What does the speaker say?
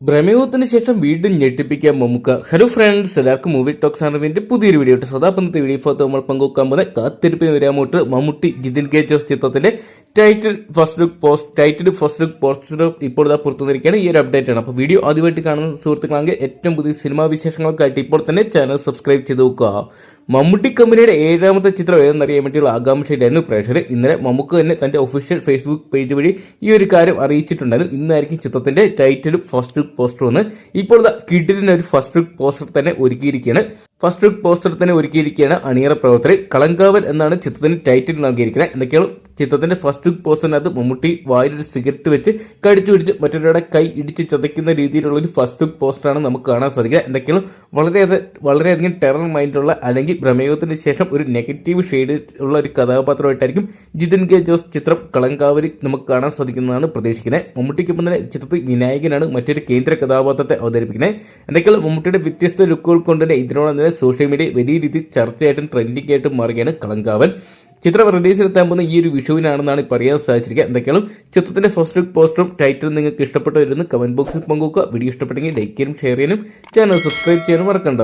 ഭ്രമയുഗത്തിന് ശേഷം വീണ്ടും ഞെട്ടിപ്പിക്കാൻ നമുക്ക് ഹലോ ഫ്രണ്ട്സ് എല്ലാവർക്കും മൂവി ടോക്സ് അറിവിന്റെ പുതിയൊരു വീഡിയോ സദാപന്ധത്തെ വീഡിയോ ഫോട്ടോ നമ്മൾ പങ്കുവെക്കാൻ പോകുന്ന കാത്തിരിപ്പിന് വരാമോട്ട് മമ്മൂട്ടി ജിതിൻ കെ ജോസ് ചിത്രത്തിന്റെ title first look post title first look poster ഇപ്പോൾ ഇതാ പുറത്തു വന്നിരിക്കുകയാണ് ഈ ഒരു അപ്ഡേറ്റ് ആണ്. അപ്പോൾ വീഡിയോ ആദ്യമായിട്ട് കാണുന്ന സുഹൃത്തുക്കളാണെങ്കിൽ ഏറ്റവും പുതിയ സിനിമാ വിശേഷങ്ങൾക്കായിട്ട് ഇപ്പോൾ തന്നെ ചാനൽ സബ്സ്ക്രൈബ് ചെയ്ത് നോക്കുക. മമ്മൂട്ടി കമ്പനിയുടെ ഏഴാമത്തെ ചിത്രം ഏതെന്നറിയാൻ വേണ്ടിയുള്ള ആകാംക്ഷയിലായിരുന്നു പ്രേക്ഷകർ. ഇന്നലെ മമ്മൂക്ക് തന്നെ തന്റെ ഒഫീഷ്യൽ ഫേസ്ബുക്ക് പേജ് വഴി ഈ ഒരു കാര്യം അറിയിച്ചിട്ടുണ്ടായിരുന്നു. ഇന്നായിരിക്കും ചിത്രത്തിന്റെ ടൈറ്റിലും ഫസ്റ്റ് ലുക്ക് പോസ്റ്ററും ഒന്ന് ഇപ്പോൾ കിഡിലിന് ഒരു ഫസ്റ്റ് ലുക്ക് പോസ്റ്റർ തന്നെ ഒരുക്കിയിരിക്കുകയാണ്. ഫസ്റ്റ് ലുക്ക് പോസ്റ്റർ തന്നെ ഒരുക്കിയിരിക്കുകയാണ് അണിയറ പ്രവർത്തകർ. കളങ്കാവൽ എന്നാണ് ചിത്രത്തിന് ടൈറ്റിൽ നൽകിയിരിക്കുന്നത്. എന്തൊക്കെയാണ് ചിത്രത്തിന്റെ ഫസ്റ്റ് ലുക്ക് പോസ്റ്ററിനകത്ത് മമ്മൂട്ടി വായിലൊരു സിഗരറ്റ് വെച്ച് കടിച്ചു പിടിച്ച് മറ്റൊരാളുടെ കൈ ഇടിച്ച് ചതയ്ക്കുന്ന രീതിയിലുള്ള ഒരു ഫസ്റ്റ് ലുക്ക് പോസ്റ്ററാണ് നമുക്ക് കാണാൻ സാധിക്കുക. എന്തൊക്കെയാണ് വളരെ വളരെയധികം ടെറർ മൈൻഡുള്ള അല്ലെങ്കിൽ ഭ്രമയുഗത്തിന് ശേഷം ഒരു നെഗറ്റീവ് ഷെയ്ഡ് ഉള്ള ഒരു കഥാപാത്രമായിട്ടായിരിക്കും ജിതിൻ കെ ജോസ് ചിത്രം കളങ്കാവലി നമുക്ക് കാണാൻ സാധിക്കുന്നതാണ് പ്രതീക്ഷിക്കുന്നത്. മമ്മൂട്ടിക്കൊപ്പം തന്നെ ചിത്രത്തിൽ വിനായകനാണ് മറ്റൊരു കേന്ദ്ര കഥാപാത്രത്തെ അവതരിപ്പിക്കുന്നത്. എന്തൊക്കെയാണ് മമ്മൂട്ടിയുടെ വ്യത്യസ്ത ലുക്കുകൾ കൊണ്ട് തന്നെ ഇതിനോടൊപ്പം തന്നെ സോഷ്യൽ മീഡിയ വലിയ രീതിയിൽ ചർച്ചയായിട്ടും ട്രെൻഡിംഗ് ആയിട്ടും മാറുകയാണ് കളങ്കാവൽ. ചിത്രം റിലീസ് ചെയ്യാൻ പോകുന്ന ഈ ഒരു വിഷുവിനാണെന്നാണ് പറയാൻ സാധിച്ചിരിക്കുക. എന്തൊക്കെയാണ്? ചിത്രത്തിന്റെ ഫസ്റ്റ് ലുക്ക് പോസ്റ്ററും ടൈറ്റിലും നിങ്ങൾക്ക് ഇഷ്ടപ്പെട്ടു വരുന്ന കമന്റ് ബോക്സിൽ പങ്കുവെക്കുക. വീഡിയോ ഇഷ്ടപ്പെട്ടെങ്കിൽ ലൈക്ക് ചെയ്യാനും ഷെയർ ചെയ്യാനും ചാനൽ സബ്സ്ക്രൈബ് ചെയ്യാനും മറക്കണ്ട.